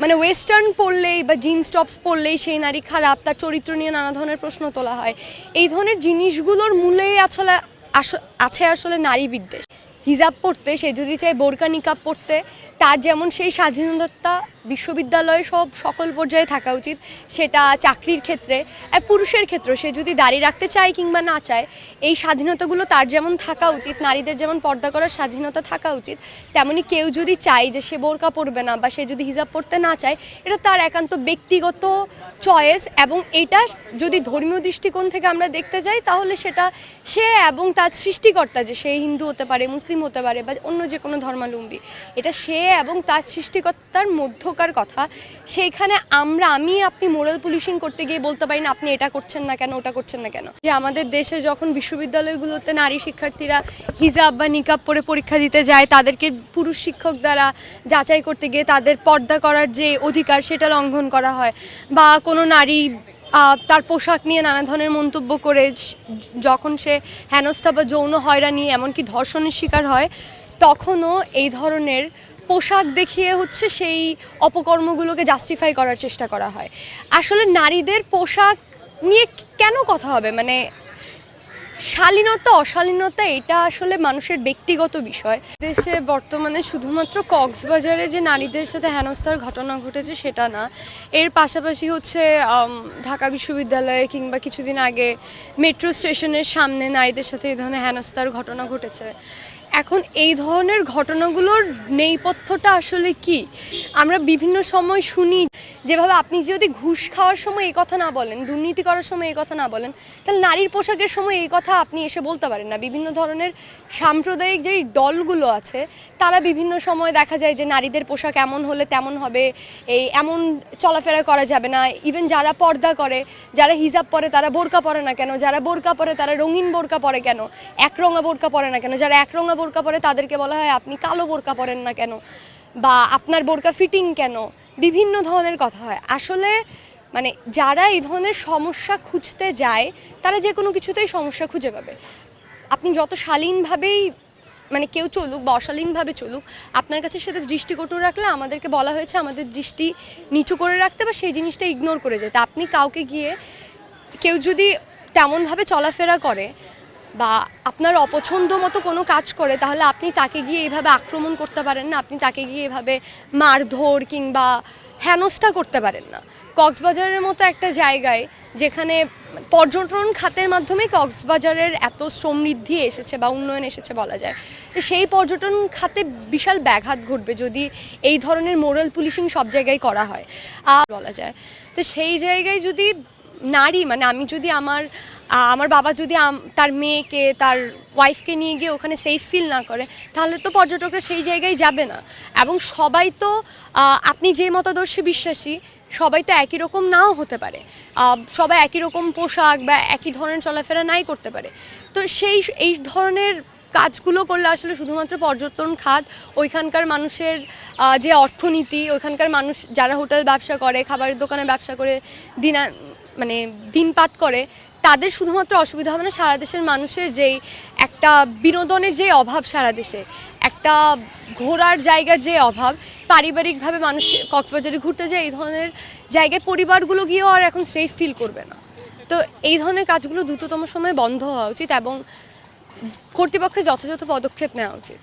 মানে ওয়েস্টার্ন পরলেই বা jeans tops পরলেই সেই নারী খারাপ, তার চরিত্র নিয়ে নানা ধরনের প্রশ্ন তোলা হয়। এই ধরনের জিনিসগুলোর মূলেই আসলে আস- আছে আসলে নারী বিদ্বেষ। হিজাব পড়তে, সে যদি চায় বোরকা, নিকাব পড়তে, তার যেমন সেই স্বাধীনতা বিশ্ববিদ্যালয়ে সব সকল পর্যায়ে থাকা উচিত। সেটা চাকরির ক্ষেত্রে পুরুষের ক্ষেত্রে। সে যদি দাঁড়িয়ে রাখতে চায় কিংবা না চায়, এই স্বাধীনতাগুলো তার যেমন থাকা উচিত, নারীদের যেমন পর্দা করার স্বাধীনতা থাকা উচিত, তেমনি কেউ যদি চায় যে সে বোরকা পরবে না বা সে যদি হিজাব পড়তে না চায়, এটা তার একান্ত ব্যক্তিগত চয়েস এবং এটা যদি ধর্মীয় দৃষ্টিকোণ থেকে আমরা দেখতে যাই, তাহলে সেটা সে এবং তার সৃষ্টিকর্তা যে সে হিন্দু হতে পারে, মুসলিম হতে পারে বা অন্য যে কোনো ধর্মাবলম্বী, এটা সে এবং তার সৃষ্টিকর্তার মধ্যকার কথা। সেইখানে আমরা, আমি, আপনি মোরাল পুলিশিং করতে গিয়ে বলতে পারি না, আপনি এটা করছেন না কেন, ওটা করছেন না কেন? যে আমাদের দেশে যখন বিশ্ববিদ্যালয়গুলোতে নারী শিক্ষার্থীরা হিজাব বা নিকাব পরে পরীক্ষা দিতে যায়, তাদেরকে পুরুষ শিক্ষক দ্বারা যাচাই করতে গিয়ে তাদের পর্দা করার যে অধিকার, সেটা লঙ্ঘন করা হয়। বা কোনো নারী তার পোশাক নিয়ে নানা ধরনের মন্তব্য করে যখন সে হেনস্থা বা যৌন হয়রানি, এমনকি ধর্ষণের শিকার হয়, তখনও এই ধরনের পোশাক দেখিয়ে হচ্ছে সেই অপকর্মগুলোকে জাস্টিফাই করার চেষ্টা করা হয়। আসলে নারীদের পোশাক নিয়ে কেন কথা হবে? মানে শালীনতা, অশালীনতা, এটা আসলে মানুষের ব্যক্তিগত বিষয়। দেশে বর্তমানে শুধুমাত্র কক্সবাজারে যে নারীদের সাথে হেনস্থার ঘটনা ঘটেছে সেটা না। এর পাশাপাশি হচ্ছে ঢাকা বিশ্ববিদ্যালয়ে কিংবা কিছুদিন আগে মেট্রো স্টেশনের সামনে নারীদের সাথে এই ধরনের হেনস্থার ঘটনা ঘটেছে। এখন এই ধরনের ঘটনাগুলোর নেপথ্যটা আসলে কি? আমরা বিভিন্ন সময় শুনি যেভাবে আপনি যদি ঘুষ খাওয়ার সময় এই কথা না বলেন, দুর্নীতি করার সময় এই কথা না বলেন, তাহলে নারীর পোশাকের সময় এই কথা আপনি এসে বলতে পারেন না। বিভিন্ন ধরনের সাম্প্রদায়িক যেই দলগুলো আছে, তারা বিভিন্ন সময় দেখা যায় যে নারীদের পোশাক এমন হলে তেমন হবে, এই এমন চলাফেরা করা যাবে না। ইভেন যারা পর্দা করে, যারা হিজাব পরে তারা বোরকা পরে না কেন? যারা বোরকা পরে তারা রঙিন বোরকা পরে কেন? একরঙা বোরকা পরে না কেন? যারা একরঙা বোরকা পরে তাদেরকে বলা হয়, আপনি কালো বোরকা পরেন না কেন? বা, আপনার বোরকা ফিটিং কেন? বিভিন্ন ধরনের কথা হয়। আসলে মানে যারা এই ধরনের সমস্যা খুঁজতে যায়, তারা যে কোনো কিছুতেই সমস্যা খুঁজে পাবে। আপনি যত শালীনভাবেই মানে কেউ চলুক বা অশালীনভাবে চলুক, আপনার কাছে সেটা দৃষ্টিকটু রাখলে আমাদেরকে বলা হয়েছে, আমাদের দৃষ্টি নিচু করে রাখতে বা সেই জিনিসটা ইগনোর করে যেতে। আপনি কাউকে গিয়ে, কেউ যদি তেমনভাবে চলাফেরা করে বা আপনার অপছন্দ মতো কোনো কাজ করে, তাহলে আপনি তাকে গিয়ে এইভাবে আক্রমণ করতে পারেন না। আপনি তাকে গিয়ে এভাবে মারধর কিংবা হেনস্থা করতে পারেন না। কক্সবাজারের মতো একটা জায়গায় যেখানে পর্যটন খাতের মাধ্যমে কক্সবাজারের এত সমৃদ্ধি এসেছে বা উন্নয়ন এসেছে বলা যায়, তো সেই পর্যটন খাতে বিশাল ব্যাঘাত ঘটবে যদি এই ধরনের মোরাল পুলিশিং সব জায়গায় করা হয়। আর বলা যায়। তো সেই জায়গায় যদি নারী মানে আমি যদি আমার আমার বাবা যদি তার মেয়েকে, তার ওয়াইফকে নিয়ে গিয়ে ওখানে সেফ ফিল না করে, তাহলে তো পর্যটকরা সেই জায়গায় যাবে না। এবং সবাই তো আপনি যে মতাদর্শে বিশ্বাসী, সবাই তো একই রকম নাও হতে পারে। সবাই একই রকম পোশাক বা একই ধরনের চলাফেরা নাই করতে পারে। তো সেই, এই ধরনের কাজগুলো করলে আসলে শুধুমাত্র পর্যটন খাত, ওইখানকার মানুষের যে অর্থনীতি, ওইখানকার মানুষ, যারা হোটেল ব্যবসা করে, খাবারের দোকানে ব্যবসা করে, দিনা মানে দিনপাত করে, তাদের শুধুমাত্র অসুবিধা হবে না সারা দেশের মানুষের যেই একটা বিনোদনের যে অভাব সারা দেশে, একটা ঘোরার জায়গার যে অভাব, পারিবারিকভাবে মানুষ কক্সবাজারে ঘুরতে যায়, এই ধরনের জায়গায় পরিবারগুলো গিয়েও আর এখন সেফ ফিল করবে না। তো এই ধরনের কাজগুলো দ্রুততম সময়ে বন্ধ হওয়া উচিত এবং কর্তৃপক্ষের যথাযথ পদক্ষেপ নেওয়া উচিত।